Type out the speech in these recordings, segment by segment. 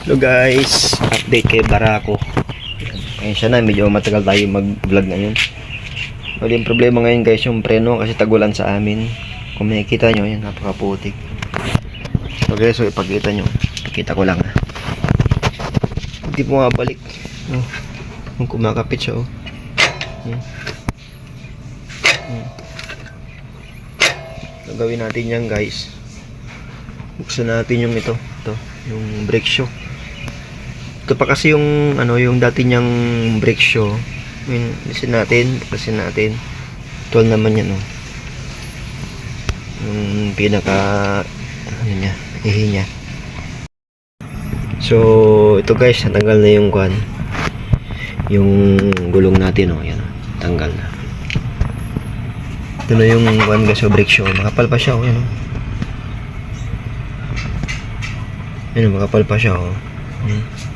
Hello guys, update kay Barako. Ayun siya na, medyo matagal tayo mag-vlog ngayon. Wala yung problema ngayon guys, yung preno kasi tagulan sa amin. Kung makikita nyo, yan, napakaputik. So guys, so ipakita nyo. Pakita ko lang. Hindi po balik. Oh, kung kumakapit siya oh. Hmm. Hmm. Gagawin natin yan guys. Buksan natin yung ito, ito, yung brake shoe. Ito pa kasi yung ano, yung dati niyang brake shoe. Yun, lisin natin, lisin natin. Ito naman yan, oh. Yung pinaka ano niya, ihi niya. So, ito guys, natanggal na yung kwan. Yung gulong natin, oh, yan, oh, tanggal na. Ito na yung kwan oh, brake shoe. Makapal pa siya, oh, yan, oh. Yan, makapal pa siya, oh. Yan.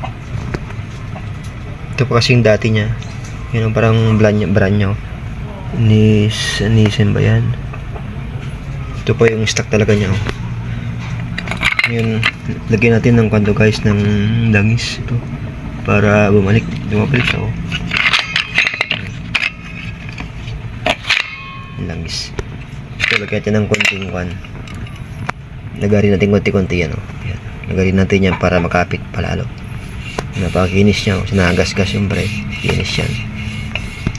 Ito pa kasing dati niya. Yan, oh, parang brand niya, brand niya. Nis, Nissan ba yan? Ito pa yung stock talaga niya, oh. Yun, lagyan natin ng kwando guys ng langis ito para bumalik, bumalik siya, oh. Langis. Ito, lagyan natin ng konting kwan. Lagarin natin konti-konti yan, oh. Yan. Lagarin natin yan para makapit palalo. Napakinis niya. Sinagas-gas yung pre. Kinis yan.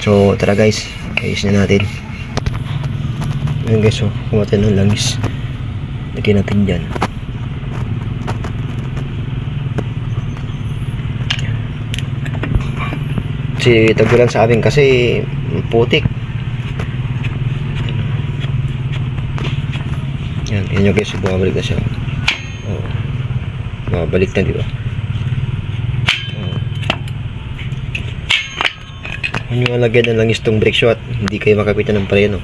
So, tara guys. Ayos na natin. Ayan guys, oh. Kumata ng langis. Lagyan natin dyan. Kasi tagulan sa amin kasi putik. Yan, yan yung guys, bumabalik na siya. Oh. Bumabalik na, di ba? Yun yung lagyan ng langis tong brake shot, hindi kayo makapitan ng preno.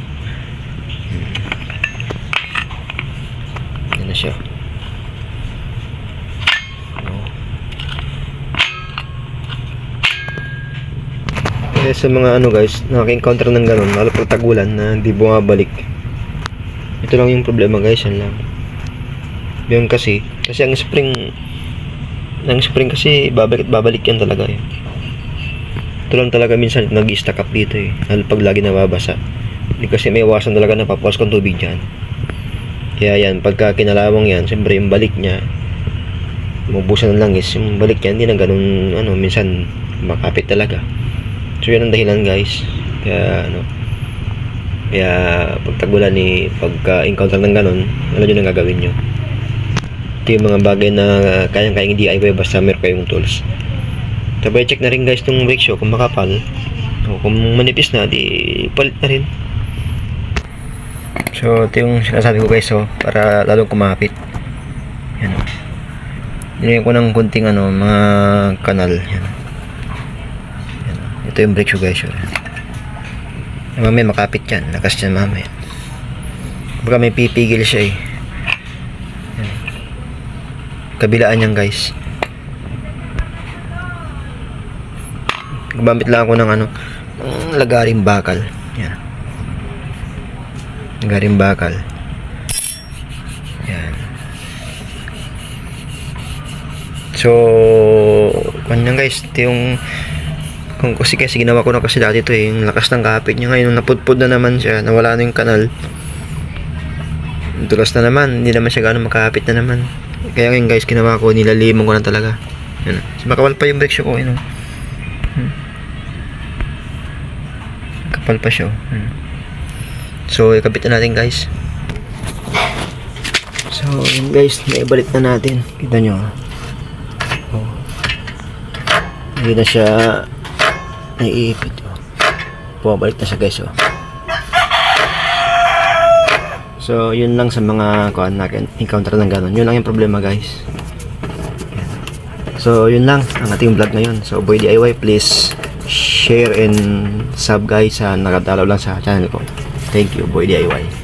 Hmm. Yan na siya. Oh. Kaya sa mga ano guys, nakaka-encounter ng ganun, lalo pag tagulan na hindi bumabalik. Ito lang yung problema guys, yan lang. Yun kasi, kasi ang spring, ang spring kasi babalik babalik yan talaga eh. Ito lang talaga minsan nag-stack up dito eh, lalo pag lagi nababasa. Hindi kasi may iwasan talaga na papuas kong tubig dyan. Kaya yan, pagka kinalawang yan, siyempre yung balik niya, mabusan ng langis, yung balik niya, hindi na ganun, ano, minsan makapit talaga. So yan ang dahilan guys. Kaya ano, kaya pag tagulan ni pagka encounter ng ganun, alam nyo na gagawin nyo. Ito yung mga bagay na kayang-kayang DIY basta meron kayong tools. Sabay check na rin guys tong shoe kung makapal. O kung manipis na, di palit na rin. So ito yung sinasabi ko guys oh, para lalong kumapit. Yan. Nilagyan ko ng kunting ano, mga kanal. Yan. Yan. Ito yung brake shoe guys. Oh. Mamaya makapit yan. Lakas yan mamaya. Baka may pipigil siya eh. Yan. Kabilaan yan guys. Gumamit lang ako ng ano, ng lagaring bakal. Yan. Lagaring bakal. Yan. So, kanyan guys, ito yung kung kasi kasi ginawa ko na kasi dati to eh, yung lakas ng kapit niya ngayon, napudpud na naman siya, nawala na yung kanal. Tulas na naman, hindi naman siya gano'ng makapit na naman. Kaya ngayon guys, ginawa ko, nilalimon ko na talaga. Yan. So, makawal pa yung brake ko, yun. oh. Hmm. Kapal pa siya. Hmm. So, ikabit na natin guys. So, yun guys, naibalik na natin. Kita nyo. Oh. Hindi na siya naiipit. Oh. Pumabalik na siya guys. Oh. So, yun lang sa mga kuan na encounter ng ganun. Yun lang yung problema guys. So, yun lang ang ating vlog ngayon. So, Boy DIY, please share and sub guys sa nakadalaw lang sa channel ko. Thank you, Boy DIY.